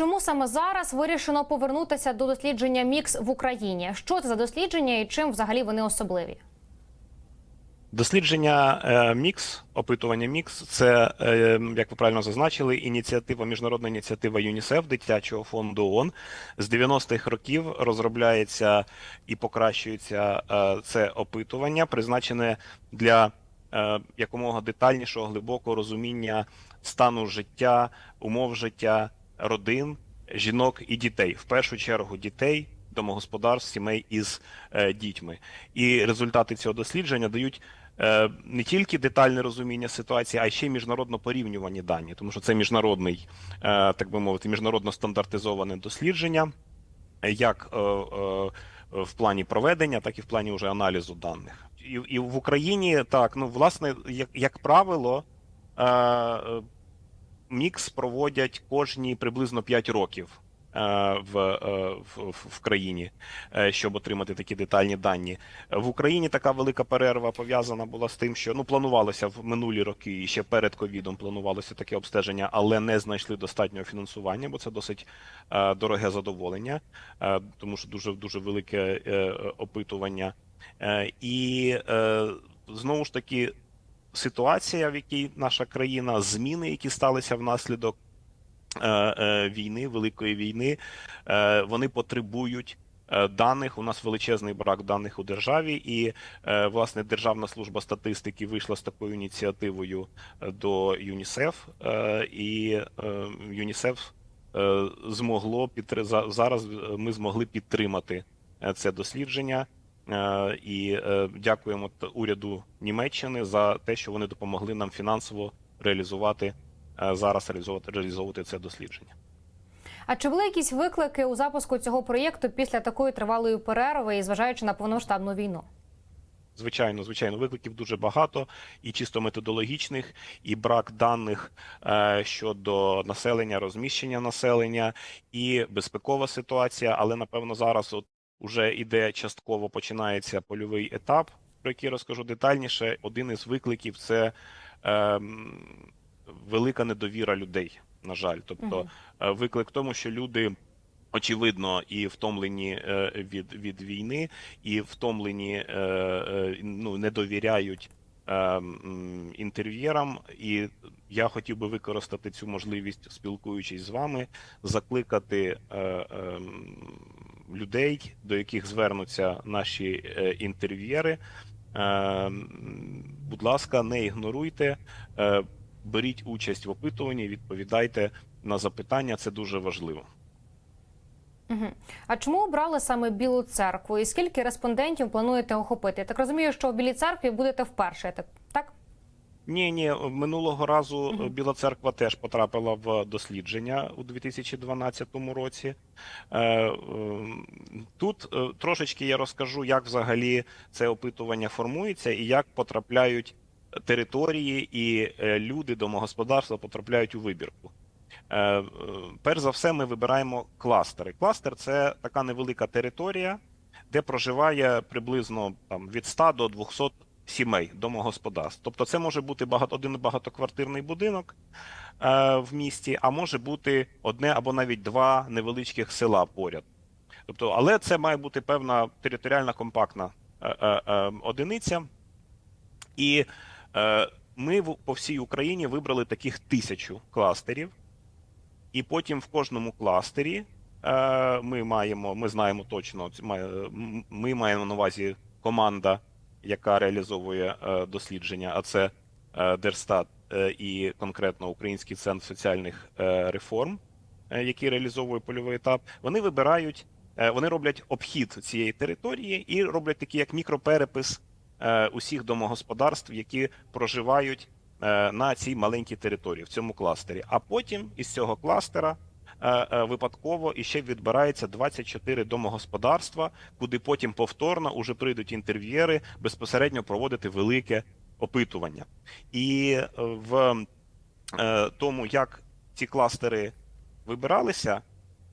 чому саме зараз вирішено повернутися до дослідження мікс в Україні? Що це за дослідження і чим взагалі вони особливі? Дослідження е, Мікс, опитування Мікс, це, е, як ви правильно зазначили, ініціатива, міжнародна ініціатива ЮНІСЕФ, дитячого фонду ООН. З 90-х років розробляється і покращується е, це опитування, призначене для якомога детальнішого, глибокого розуміння стану життя, умов життя родин, жінок і дітей. В першу чергу дітей, домогосподарств, сімей із е, дітьми. І результати цього дослідження дають е, не тільки детальне розуміння ситуації, а й ще й міжнародно порівнювані дані, тому що це міжнародний, е, так би мовити, міжнародно стандартизоване дослідження, як е, в плані проведення, так і в плані вже аналізу даних. І, в Україні так, ну власне, як, як правило, мікс проводять кожні приблизно 5 років. е, В, е, в, в- в країні, е, щоб отримати такі детальні дані. В Україні така велика перерва пов'язана була з тим, що ну планувалося в минулі роки і ще перед ковідом планувалося таке обстеження, але не знайшли достатнього фінансування, бо це досить е, дороге задоволення, е, тому що дуже дуже велике е, опитування. Е, і е, знову ж таки ситуація, в якій наша країна, зміни, які сталися внаслідок е, е, війни, великої війни, е, вони потребують даних. У нас величезний брак даних у державі, і власне Державна служба статистики вийшла з такою ініціативою до ЮНІСЕФ, і ЮНІСЕФ змогло підтри... зараз. Ми змогли підтримати це дослідження. Е, І е, дякуємо уряду Німеччини за те, що вони допомогли нам фінансово реалізувати е, зараз реалізовувати реалізовувати це дослідження. А чи були якісь виклики у запуску цього проєкту після такої тривалої перерви і зважаючи на повномасштабну війну? Звичайно, звичайно, викликів дуже багато, і чисто методологічних, і брак даних щодо населення, розміщення населення, і безпекова ситуація. Але напевно зараз от уже іде частково починається польовий етап, про який розкажу детальніше. Один із викликів це е, велика недовіра людей. На жаль, тобто е, виклик в тому, що люди. Очевидно, і втомлені е, від, від війни, і втомлені, е, е, ну не довіряють е, м, інтерв'єрам. І я хотів би використати цю можливість, спілкуючись з вами, закликати е, е, м, людей, до яких звернуться наші е, інтерв'єри. Е, будь ласка, не ігноруйте, е, беріть участь в опитуванні, відповідайте на запитання. Це дуже важливо. Угу. А чому обрали саме Білу церкву? І скільки респондентів плануєте охопити? Я так розумію, що в Білій церкві будете вперше. Так? Ні, ні, минулого разу Мгм. Біла церква теж потрапила в дослідження у 2012 році. Е, ем, Тут е, трошечки я розкажу, як взагалі це опитування формується і як потрапляють території і е, люди, домогосподарства потрапляють у вибірку. Е, е, Перш за все, ми вибираємо кластери. Кластер це така невелика територія, де проживає приблизно там від 100 до 200 сімей, домогосподарств. Тобто, це може бути багато один багатоквартирний будинок е, в місті, а може бути одне або навіть два невеличких села поряд. Тобто, але це має бути певна територіальна компактна е, е, е, одиниця. І е, ми в- по всій Україні вибрали таких тисячу кластерів. І потім в кожному кластері е, ми маємо, ми знаємо точно, ми маємо на увазі команда, яка реалізовує е, дослідження, а це е, Держстат е, і конкретно Український центр соціальних реформ, який реалізовує польовий етап. Вони вибирають, вони роблять обхід цієї території і роблять такий як мікроперепис усіх домогосподарств, які проживають на цій маленькій території в цьому кластері. А потім із цього кластера е, і ще відбирається 24 домогосподарства, куди потім повторно уже прийдуть інтерв'єри безпосередньо проводити велике опитування. І е, в е, тому, як ці кластери вибиралися,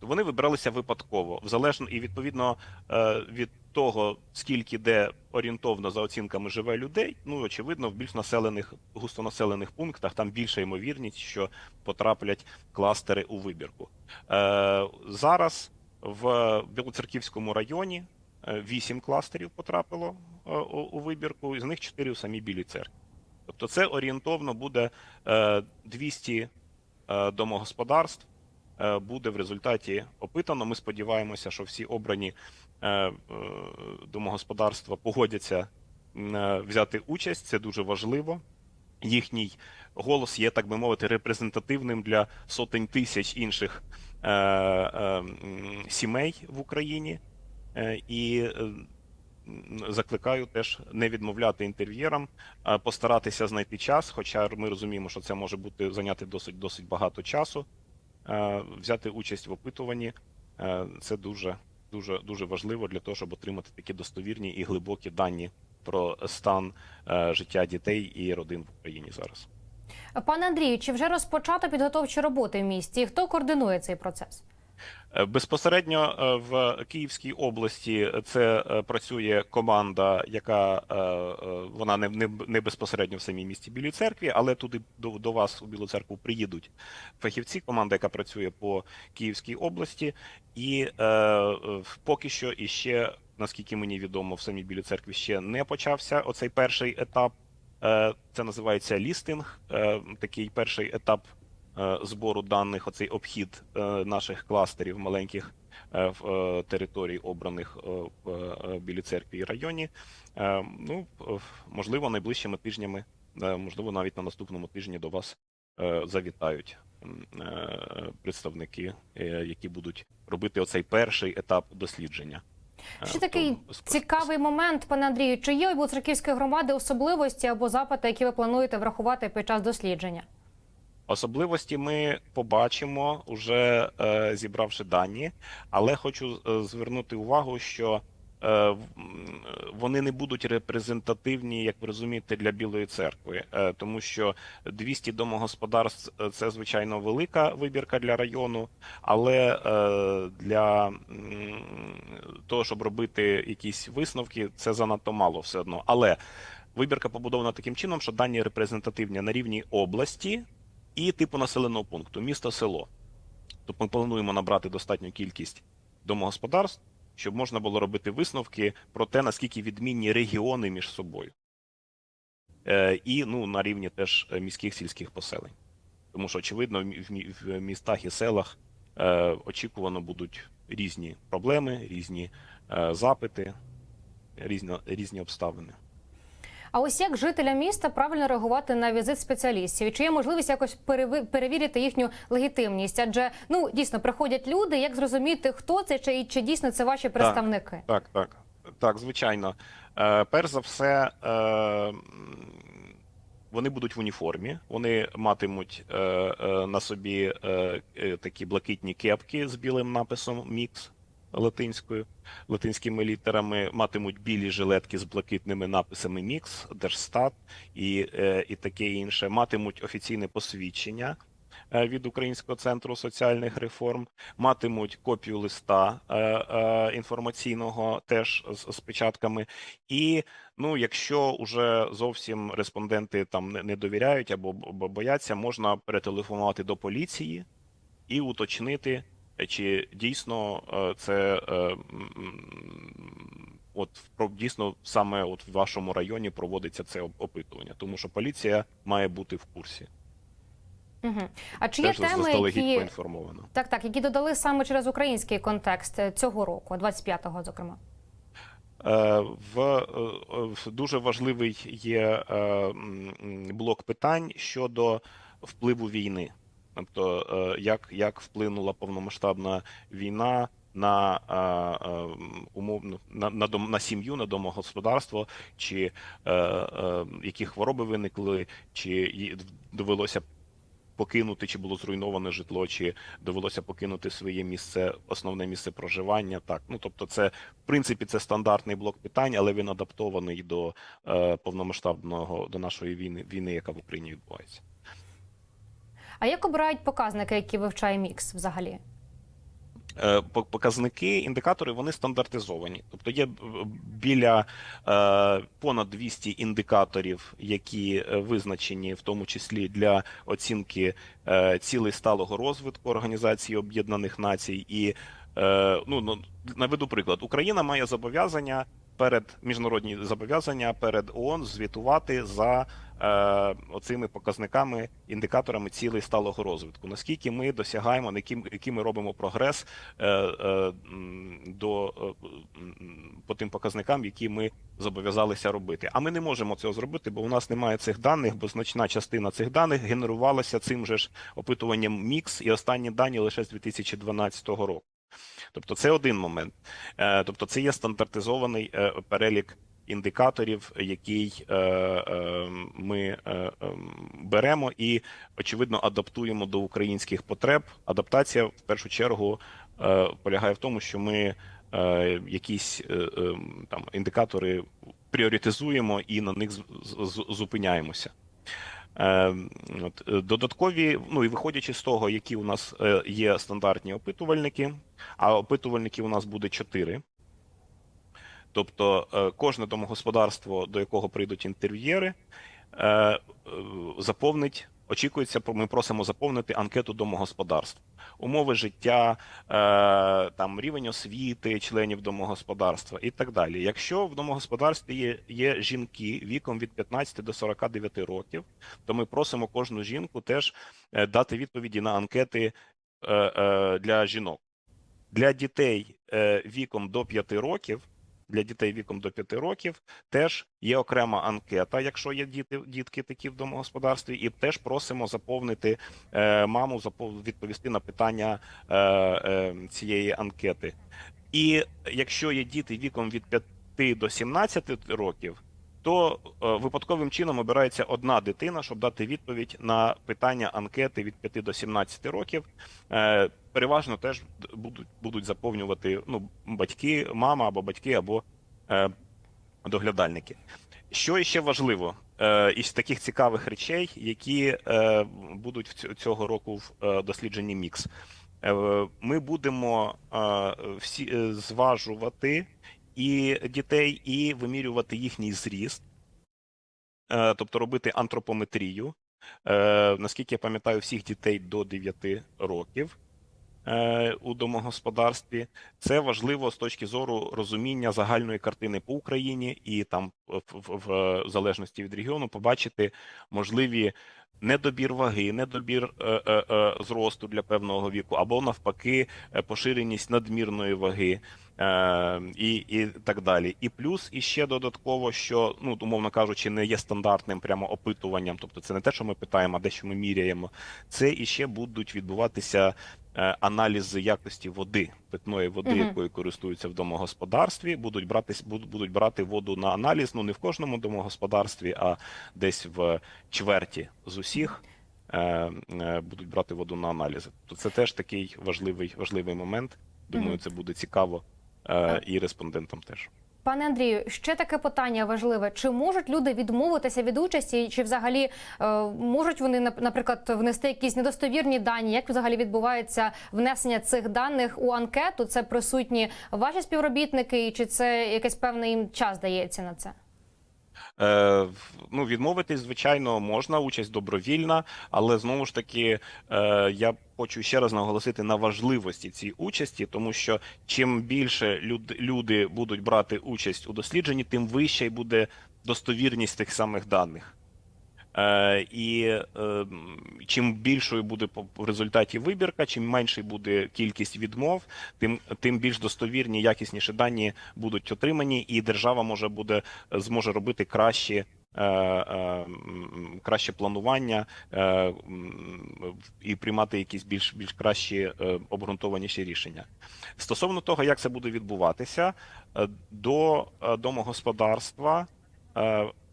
то вони вибиралися випадково, залежно і відповідно е, від того, скільки де орієнтовно за оцінками живе людей, ну очевидно, в більш населених густонаселених пунктах там більша ймовірність, що потраплять кластери у вибірку. Е, зараз в Білоцерківському районі е, вісім кластерів потрапило е, у, вибірку, з них чотири у самій Білій церкві. Тобто, це орієнтовно буде е, 200 е, домогосподарств. Буде в результаті опитано. Ми сподіваємося, що всі обрані домогосподарства погодяться е, взяти участь. Це дуже важливо. Їхній голос є, так би мовити, репрезентативним для сотень тисяч інших е, е, сімей в Україні. Е, і е, закликаю теж не відмовляти інтерв'єрам, постаратися знайти час, хоча ми розуміємо, що це може бути зайняти досить досить багато часу. Е, Взяти участь в опитуванні е, це дуже дуже дуже важливо для того, щоб отримати такі достовірні і глибокі дані про стан е, життя дітей і родин в Україні зараз. Пане Андрію, чи вже розпочато підготовчі роботи в місті? Хто координує цей процес? Е, Безпосередньо е, в Київській області це е, працює команда, яка вона не, не, не безпосередньо в самій місті Білій церкві, але туди до, до вас у Білу церкву приїдуть фахівці. Команда, яка працює по Київській області, і е, поки що іще, наскільки мені відомо, в самій Білій церкві ще не почався оцей перший етап. Це називається лістинг, такий перший етап збору даних, оцей обхід е, наших кластерів маленьких е, в е, територій, обраних е, в е, Білій церкві і районі. Е, Ну, е, можливо, найближчими тижнями, е, можливо, навіть на наступному тижні до вас е, завітають е, представники, е, які будуть робити оцей перший етап дослідження. Е, Ще такий то- цікавий момент, пане Андрію. Чи є у Білоцерківської громади особливості або запити, які ви плануєте врахувати під час дослідження? Особливості ми побачимо, уже е, зібравши дані, але хочу е, звернути увагу, що е, вони не будуть репрезентативні, як ви розумієте, для Білої церкви, тому що 200 домогосподарств це звичайно велика вибірка для району, але для того, щоб робити якісь висновки, це занадто мало все одно. Але вибірка побудована таким чином, що дані репрезентативні на рівні області і типу населеного пункту місто село. Тобто ми плануємо набрати достатню кількість домогосподарств, щоб можна було робити висновки про те, наскільки відмінні регіони між собою. Е, і ну, на рівні теж е, міських сільських поселень. Тому що, очевидно, в в мі- в містах і селах е, очікувано будуть різні проблеми, різні запити, різні, різні обставини. А ось як жителям міста правильно реагувати на візит спеціалістів? І Чи є можливість якось перевірити їхню легітимність? Адже ну дійсно приходять люди. Як зрозуміти, хто це чи, чи дійсно це ваші представники? Так, так, так, звичайно. Е, перш за все, е, вони будуть в уніформі, вони матимуть е, е, на собі е, е, такі блакитні кепки з білим написом Мікс латинською, латинськими літерами, матимуть білі жилетки з блакитними написами Мікс, Держстат і, е, і таке інше, матимуть офіційне посвідчення. е, Від Українського центру соціальних реформ матимуть копію листа е, інформаційного теж з, з печатками. І ну, якщо вже зовсім респонденти там не, довіряють або бояться, можна перетелефонувати до поліції і уточнити, чи дійсно е, це е, от дійсно саме от в вашому районі проводиться це опитування, тому що поліція має бути в курсі. Угу. А чи є теми, які так, так, які додали саме через український контекст е, цього року, 25-го, зокрема? В, в дуже важливий є блок питань щодо впливу війни, тобто е, як, як вплинула повномасштабна війна на е, е, умовно на, на, дом, на сім'ю, на домогосподарство, чи е, е, які хвороби виникли, чи довелося покинути, чи було зруйноване житло, чи довелося покинути своє місце, основне місце проживання. Так, ну тобто, це в принципі це стандартний блок питань, але він адаптований до е, повномасштабного до нашої війни, війни, яка в Україні відбувається. А як обирають показники, які вивчає мікс взагалі? е, показники, індикатори вони стандартизовані. Тобто є біля е, понад 200 індикаторів, які е, визначені, в тому числі для оцінки е, цілей сталого розвитку Організації Об'єднаних Націй. І е, ну, ну наведу приклад: Україна має зобов'язання перед міжнародні зобов'язання перед ООН звітувати за е, оцими показниками, індикаторами цілей сталого розвитку. Наскільки ми досягаємо, який ми робимо прогрес е, е, до е, по тим показникам, які ми зобов'язалися робити. А ми не можемо цього зробити, бо у нас немає цих даних, бо значна частина цих даних генерувалася цим же ж опитуванням МІКС, і останні дані лише з 2012 року. Тобто це один момент. Е, Тобто це є стандартизований е, перелік індикаторів, який е, ми беремо і очевидно адаптуємо до українських потреб. Адаптація в першу чергу полягає в тому, що ми якісь там індикатори пріоритизуємо і на них зупиняємося. Е, От, е, додаткові, ну і виходячи з того, які у нас е, є стандартні опитувальники, а опитувальники у нас буде чотири. Тобто е, кожне домогосподарство, до якого прийдуть інтерв'єри, заповнить. Очікується, ми просимо заповнити анкету домогосподарств, умови життя, е, там рівень освіти членів домогосподарства і так далі. Якщо в домогосподарстві є, є жінки віком від 15 до 49 років, то ми просимо кожну жінку теж е, дати відповіді на анкети е, для жінок. Для дітей віком до 5 років. Для дітей віком до 5 років теж є окрема анкета, якщо є діти, дітки такі в домогосподарстві, і теж просимо заповнити е, маму, запов, відповісти на питання е, е, цієї анкети. І якщо є діти віком від 5 до 17 років, то е, випадковим чином обирається одна дитина, щоб дати відповідь на питання анкети від 5 до 17 років. Переважно теж будуть, будуть заповнювати ну, батьки, мама або батьки, або е, доглядальники. Що ще важливо е, із таких цікавих речей, які е, будуть цього року в е, дослідженні МІКС. Е, Ми будемо е, всі е, зважувати і дітей, і вимірювати їхній зріст, Е, тобто робити антропометрію. Е, Наскільки я пам'ятаю, всіх дітей до 9 років у домогосподарстві. Це важливо з точки зору розуміння загальної картини по Україні і там в, в, в залежності від регіону побачити можливі недобір ваги, недобір е, е, е, зросту для певного віку, або навпаки, е, поширеність надмірної ваги. Е, і, і так далі. І плюс іще додатково, що ну умовно кажучи, не є стандартним прямо опитуванням. Тобто, це не те, що ми питаємо, а дещо ми міряємо. Це іще будуть відбуватися е, аналізи якості води, питної води, Мгм. якою користуються в домогосподарстві. Будуть брати будуть, будуть брати воду на аналіз. Ну не в кожному домогосподарстві, а десь в чверті з усіх. е, е, Будуть брати воду на аналізи. То це теж такий важливий важливий момент. Думаю, це буде цікаво е, і респондентам теж. Пане Андрію, ще таке питання важливе: чи можуть люди відмовитися від участі, чи взагалі е, можуть вони нап- наприклад внести якісь недостовірні дані? Як взагалі відбувається внесення цих даних у анкету? Це присутні ваші співробітники, чи це якийсь певний час дається на це? Е, ну, відмовитись, звичайно, можна, участь добровільна, але знову ж таки, е, я хочу ще раз наголосити на важливості цієї участі, тому що чим більше люд, люди будуть брати участь у дослідженні, тим вища й буде достовірність тих самих даних. Е, і е, чим більшою буде в результаті вибірка, чим меншою буде кількість відмов, тим, тим більш достовірні, якісніші дані будуть отримані, і держава може буде зможе робити кращі. е, Краще планування і приймати якісь більш більш кращі обґрунтованіші рішення стосовно того, як це буде відбуватися, до домогосподарства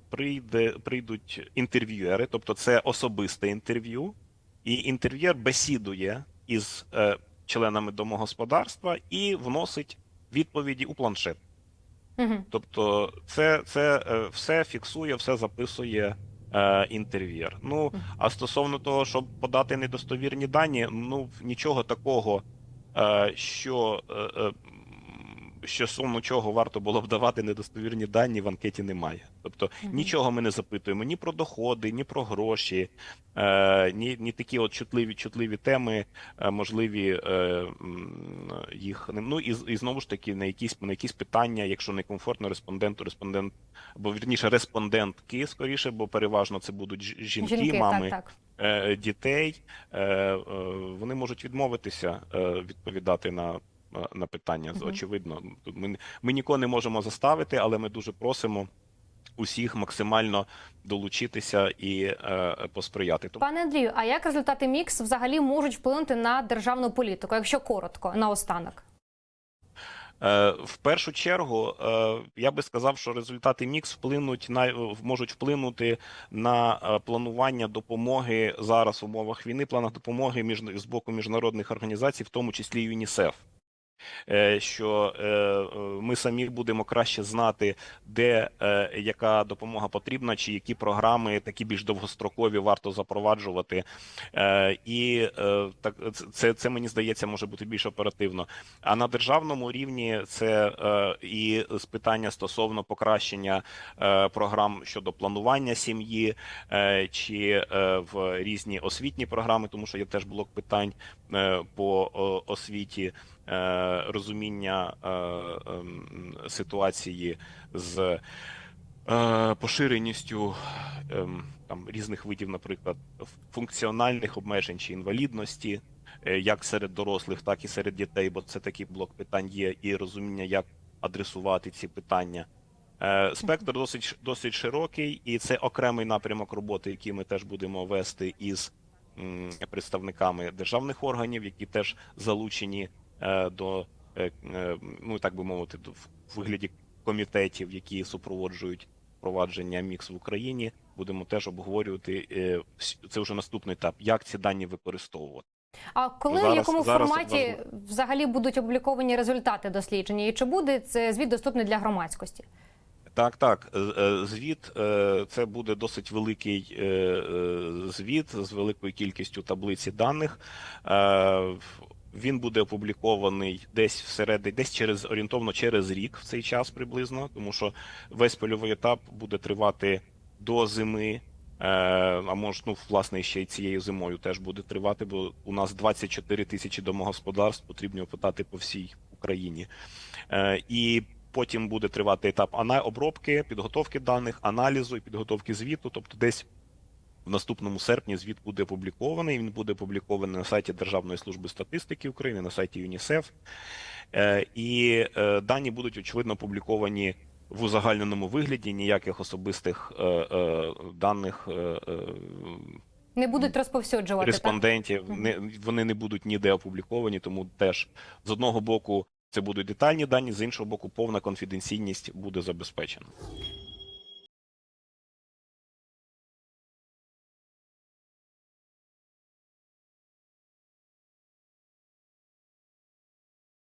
прийде прийдуть інтерв'юери, тобто це особисте інтерв'ю, і інтерв'єр бесідує із е, членами домогосподарства і вносить відповіді у планшет. Угу. Тобто, це, це е, все фіксує, все записує е, інтерв'єр. Ну а стосовно того, щоб подати недостовірні дані, ну нічого такого е, що, е, е, що стосовно чого варто було б давати недостовірні дані в анкеті немає. Тобто Мгм. нічого ми не запитуємо ні про доходи, ні про гроші, е, ні, ні такі от чутливі, чутливі теми, е, можливі е, їх ну і, і знову ж таки на якісь на якісь питання, якщо не комфортно респонденту, респондент або вірніше респондентки скоріше, бо переважно це будуть жінки, Жінки, мами так, так. е, дітей, е, е, вони можуть відмовитися відповідати на, на питання. Мгм. Очевидно, ми, ми нікого не можемо заставити, але ми дуже просимо усіх максимально долучитися і е, посприяти. Пане Андрію, а як результати мікс взагалі можуть вплинути на державну політику, якщо коротко, наостанок? Е, В першу чергу, е, я би сказав, що результати мікс вплинуть на можуть вплинути на е, планування допомоги зараз в умовах війни, планах допомоги між з боку міжнародних організацій, в тому числі ЮНІСЕФ. Е, Що е, е, ми самі будемо краще знати, де яка допомога потрібна, чи які програми такі більш довгострокові варто запроваджувати. І так це- це, мені здається може бути більш оперативно. А на державному рівні це і з питання стосовно покращення програм щодо планування сім'ї чи в різні освітні програми, тому що є теж блок питань по освіті, розуміння е, ем, ситуації з е, поширеністю ем, там різних видів, наприклад, функціональних обмежень чи інвалідності, е, як серед дорослих, так і серед дітей, бо це такий блок питань є, і розуміння, як адресувати ці питання. Е, Спектр досить досить широкий, і це окремий напрямок роботи, який ми теж будемо вести із представниками державних органів, які теж залучені е, до е, е, ну так би мовити, в вигляді комітетів, які супроводжують впровадження мікс в Україні. Будемо теж обговорювати е, це вже наступний етап, як ці дані використовувати. А коли в якому зараз форматі важливо. взагалі будуть опубліковані результати дослідження, і чи буде це звіт доступний для громадськості? Так, так. Е, е, Звіт е, це буде досить великий е, е, звіт з великою кількістю таблиці даних. Він буде опублікований десь всередині, десь через орієнтовно через рік в цей час приблизно, тому що весь польовий етап буде тривати до зими. е, А може, ну власне ще й цією зимою теж буде тривати, бо у нас 24 тисячі домогосподарств потрібно опитати по всій Україні. Е, І потім буде тривати етап обробки, підготовки даних, аналізу і підготовки звіту. Тобто, десь в наступному серпні звіт буде опублікований. Він буде опублікований на сайті Державної служби статистики України, на сайті ЮНІСЕФ. Е, І е, дані будуть очевидно опубліковані в узагальненому вигляді. Ніяких особистих е, даних Не будуть розповсюджувати так? респондентів. Мгм. Не вони не будуть ніде опубліковані, тому теж з одного боку це будуть детальні дані, з іншого боку, повна конфіденційність буде забезпечена.